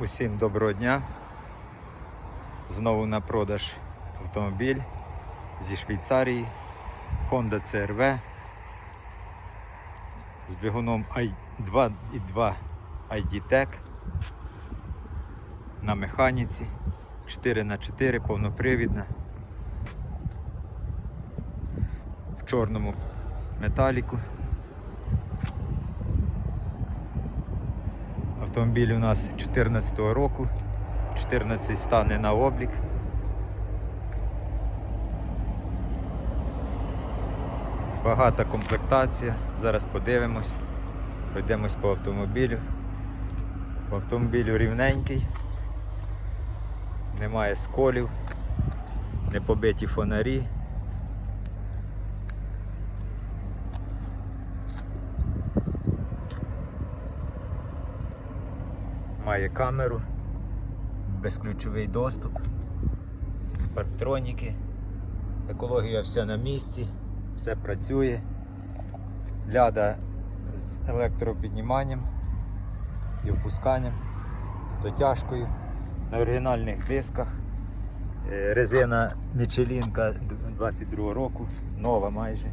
Усім доброго дня. Знову на продаж автомобіль зі Швейцарії. Honda CRV з двигуном i 2.2 ID-Tech на механіці. 4х4 повнопривідна. В чорному металіку. Автомобіль у нас 2014 року. 14 стане на облік. Багата комплектація. Зараз подивимось. Пройдемось по автомобілю. По автомобілю рівненький. Немає сколів, не побиті фонарі. Має камеру, безключовий доступ, парктроніки, екологія вся на місці, все працює. Ляда з електропідніманням і опусканням, з дотяжкою на оригінальних дисках. Е, Резина Мічелінка 22 року, нова майже.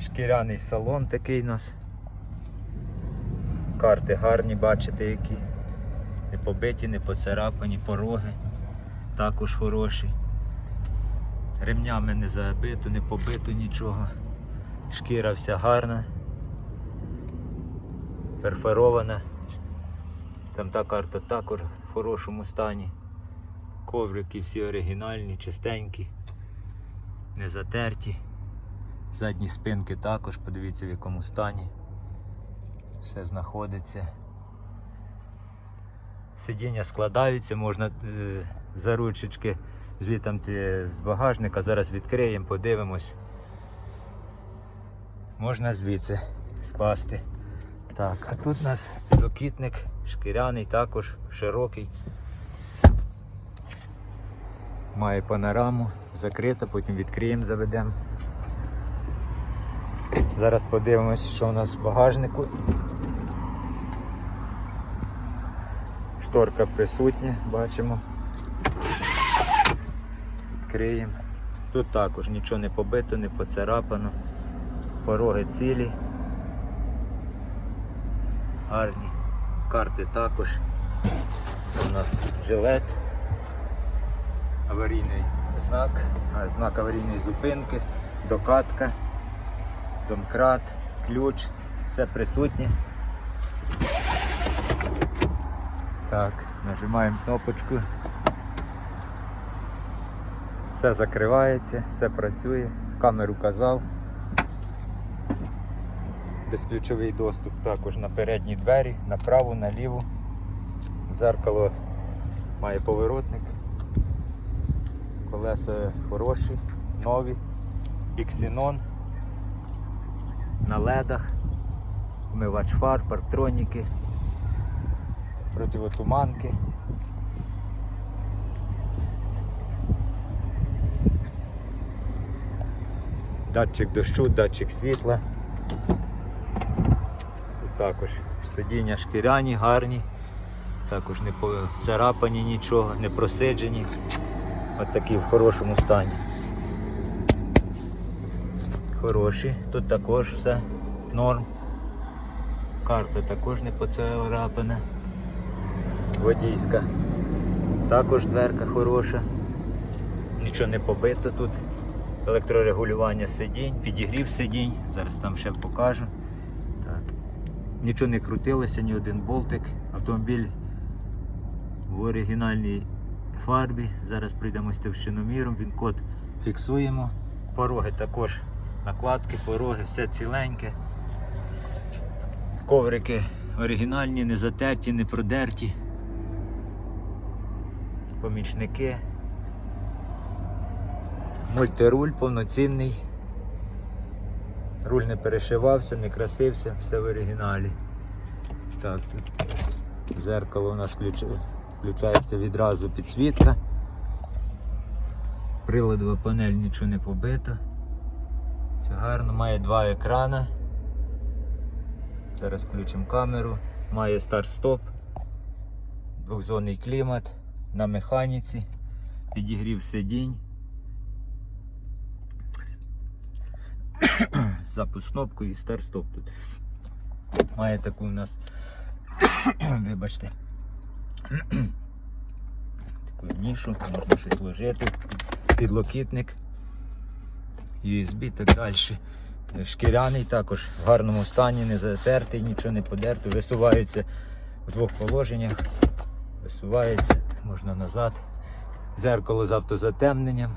Шкіряний салон такий у нас. Карти гарні, бачите які. Не побиті, не поцарапані, пороги також хороші. Ремнями не забито, не побито нічого. Шкіра вся гарна. Перфорована. Там та карта також в хорошому стані. Коврики всі оригінальні, чистенькі, не затерті. Задні спинки також, подивіться в якому стані все знаходиться. Сидіння складаються, можна е, за ручечки звітамти з багажника. Зараз відкриємо, подивимось. Можна звідси скласти. Так, а тут у нас підлокітник шкіряний, також широкий. Має панораму, закрита, потім відкриємо, заведемо. Зараз подивимось, що у нас в багажнику. Шторка присутня, бачимо. Відкриємо. Тут також нічого не побито, не поцарапано. Пороги цілі. Гарні. Карти також. У нас жилет. Аварійний знак, знак аварійної зупинки, докатка, домкрат, ключ, все присутнє. Так, нажимаємо кнопочку. Все закривається, все працює. Камеру казав. Безключовий доступ також на передні двері, на праву. Зеркало має поворотник. Колеса хороші, нові, біксінон на ледах, вмивач фар, парктроніки противотуманки. Датчик дощу, датчик світла. Тут також сидіння шкіряні, гарні, також не поцарапані нічого, не просиджені. От такі в хорошому стані. Хороші, тут також все норм. Карта також не поцарапана водійська. Також дверка хороша. Нічого не побито тут. Електрорегулювання сидінь, підігрів сидінь. Зараз там ще покажу. Так. Нічого не крутилося, ні один болтик. Автомобіль в оригінальній фарбі. Зараз прийдемо з товщиноміром, він код фіксуємо. Пороги також накладки, пороги, все ціленьке. Коврики оригінальні, не затерті, не продерті помічники. Мультируль повноцінний. Руль не перешивався, не красився, все в оригіналі. Так, тут зеркало у нас включається відразу підсвітка. Приладова панель нічого не побито. Все гарно, має два екрана. Зараз включимо камеру. Має старт-стоп, двохзонний клімат на механіці, підігрів сидінь. Запуск кнопкою і старт-стоп тут. Має таку у нас, вибачте, таку нішу, можна щось ложити, підлокітник, USB і так далі. Шкіряний також в гарному стані, не затертий, нічого не подертий, висувається в двох положеннях, висувається, можна назад. Зеркало з автозатемненням.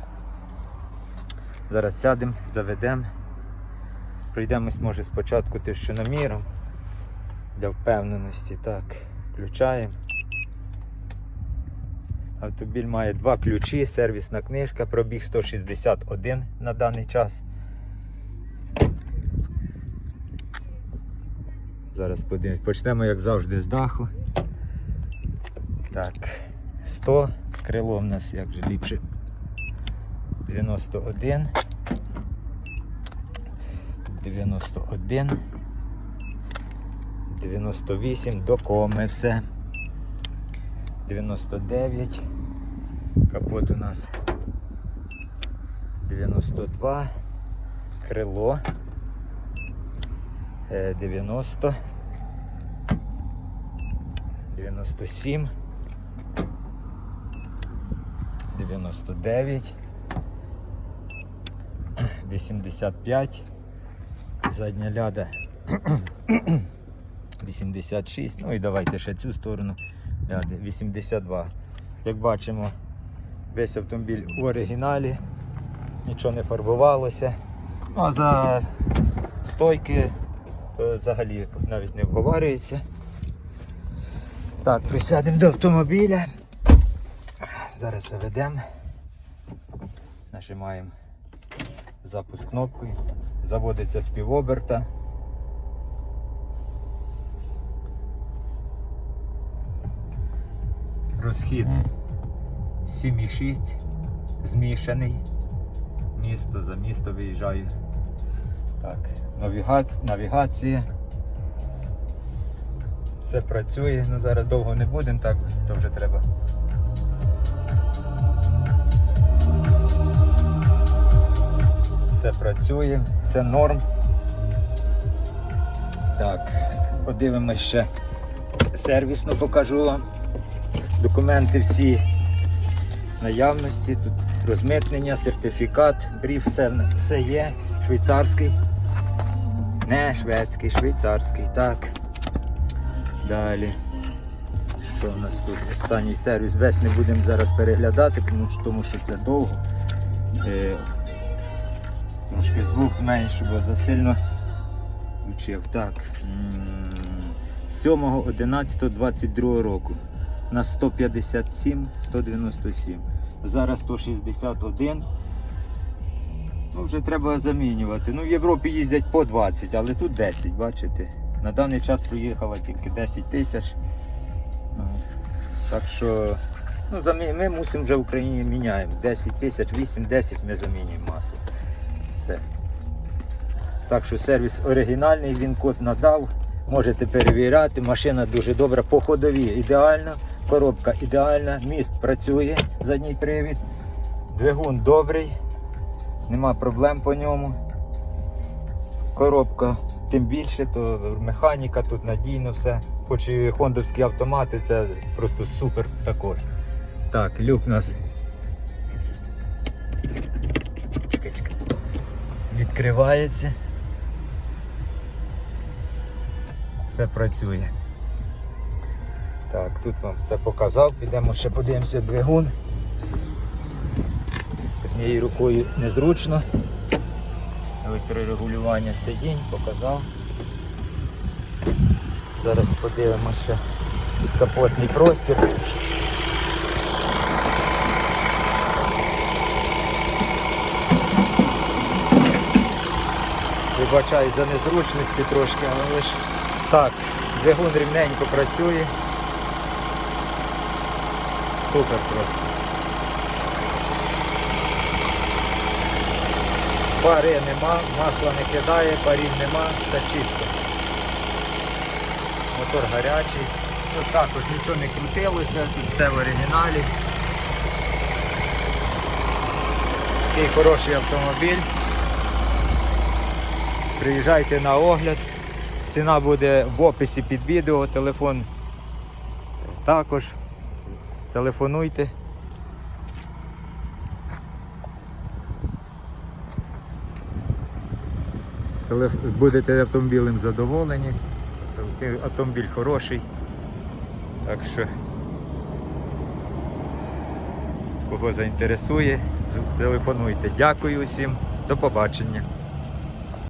Зараз сядемо, заведемо. Пройдемось, може, спочатку тисячономіром для впевненості. Так, включаємо. Автомобіль має два ключі, сервісна книжка, пробіг 161 на даний час. Зараз подивимось. Почнемо, як завжди, з даху. Так, 100, крило в нас як же ліпше. 91. 91. 98 до коми все. 99. Капот у нас 92. Крило. Е, 90. 97. 99. 85. Задня ляда 86. Ну і давайте ще цю сторону. ляди 82. Як бачимо, весь автомобіль у оригіналі, нічого не фарбувалося. Ну а за стойки взагалі навіть не обговорюється. Так, присядемо до автомобіля. Зараз заведемо. Нажимаємо запуск кнопкою. Заводиться з півоберта. Розхід 7,6 змішаний. Місто за місто виїжджаю. Так, навігація, навігація. Все працює, ну зараз довго не будемо, так то вже треба. Все працює, все норм. Так, подивимось ще сервісно покажу вам. Документи всі наявності, тут розмитнення, сертифікат, бриф, все, все є. Швейцарський. Не шведський, швейцарський. Так. Далі. Що у нас тут? Останній сервіс весь не будемо зараз переглядати, тому що це довго. Трошки звук зменшу, бо засильно включив. Так. 7.11.22 року. На 157, 197. Зараз 161. Ну, вже треба замінювати. Ну, в Європі їздять по 20, але тут 10, бачите. На даний час проїхало тільки 10 тисяч. Ну, Так що ну, ми мусимо вже в Україні міняємо. 10 тисяч, 8-10 ми замінюємо масло. Все. Так що сервіс оригінальний, він код надав. Можете перевіряти. Машина дуже добра, по ходові ідеальна, коробка ідеальна, міст працює, задній привід, двигун добрий, нема проблем по ньому. Коробка тим більше, то механіка тут надійно все. Хоч і хондовські автомати, це просто супер також. Так, люк у нас. Відкривається. Все працює. Так, тут вам це показав, підемо ще подивимося двигун. Однією рукою незручно. Електрорегулювання сидінь, показав. Зараз подивимося капотний простір. Вибачаю за незручності трошки, але ж так, двигун рівненько працює. Супер просто. Пари нема, масла не кидає, парів нема, все чисто. мотор гарячий. Тут також нічого не крутилося, тут все в оригіналі. Такий хороший автомобіль. Приїжджайте на огляд. Ціна буде в описі під відео, телефон також. Телефонуйте. Будете автомобілем задоволені. Автомобіль- хороший. Так що кого заінтересує, телефонуйте. Дякую всім. До побачення.